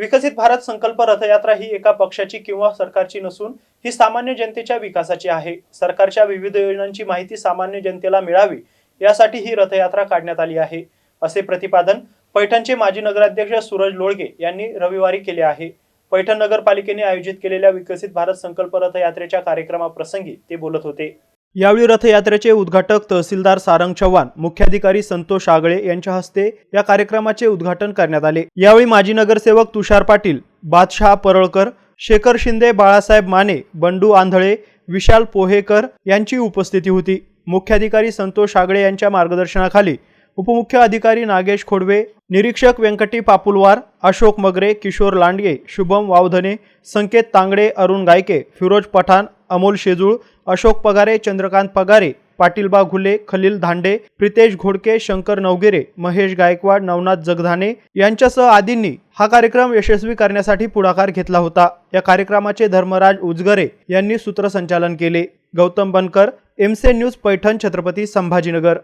विकसित भारत संकल्प रथयात्रा ही एका पक्षाची किंवा सरकारची नसून ही सामान्य जनतेच्या विकासाची आहे. सरकारच्या विविध योजनांची माहिती सामान्य जनतेला मिळावी यासाठी ही रथयात्रा काढण्यात आली आहे. असे प्रतिपादन पैठणचे माजी नगराध्यक्ष सूरज लोळगे यांनी रविवारी केले आहे. पैठण नगरपालिकेने आयोजित केलेल्या विकसित भारत संकल्प रथयात्रेच्या कार्यक्रमाप्रसंगी ते बोलत होते. यावेळी रथयात्रेचे उद्घाटक तहसीलदार सारंग चव्हाण मुख्याधिकारी संतोष आगळे यांच्या हस्ते या कार्यक्रमाचे उद्घाटन करण्यात आले. यावेळी माजी नगरसेवक तुषार पाटील बादशहा परळकर शेखर शिंदे बाळासाहेब माने बंडू आंधळे विशाल पोहेकर यांची उपस्थिती होती. मुख्याधिकारी संतोष आगळे यांच्या मार्गदर्शनाखाली उपमुख्य अधिकारी नागेश खोडवे निरीक्षक व्यंकटी पापुलवार अशोक मगरे किशोर लांडगे शुभम वावधने संकेत तांगडे अरुण गायके फिरोज पठाण अमोल शेजूळ अशोक पगारे चंद्रकांत पगारे पाटीलबा घुले खलील धांडे प्रितेश घोडके शंकर नवगिरे महेश गायकवाड नवनाथ जगधाने यांच्यासह आदींनी हा कार्यक्रम यशस्वी करण्यासाठी पुढाकार घेतला होता. या कार्यक्रमाचे धर्मराज उजगरे यांनी सूत्रसंचालन केले. गौतम बनकर एमसे न्यूज पैठण छत्रपती संभाजीनगर.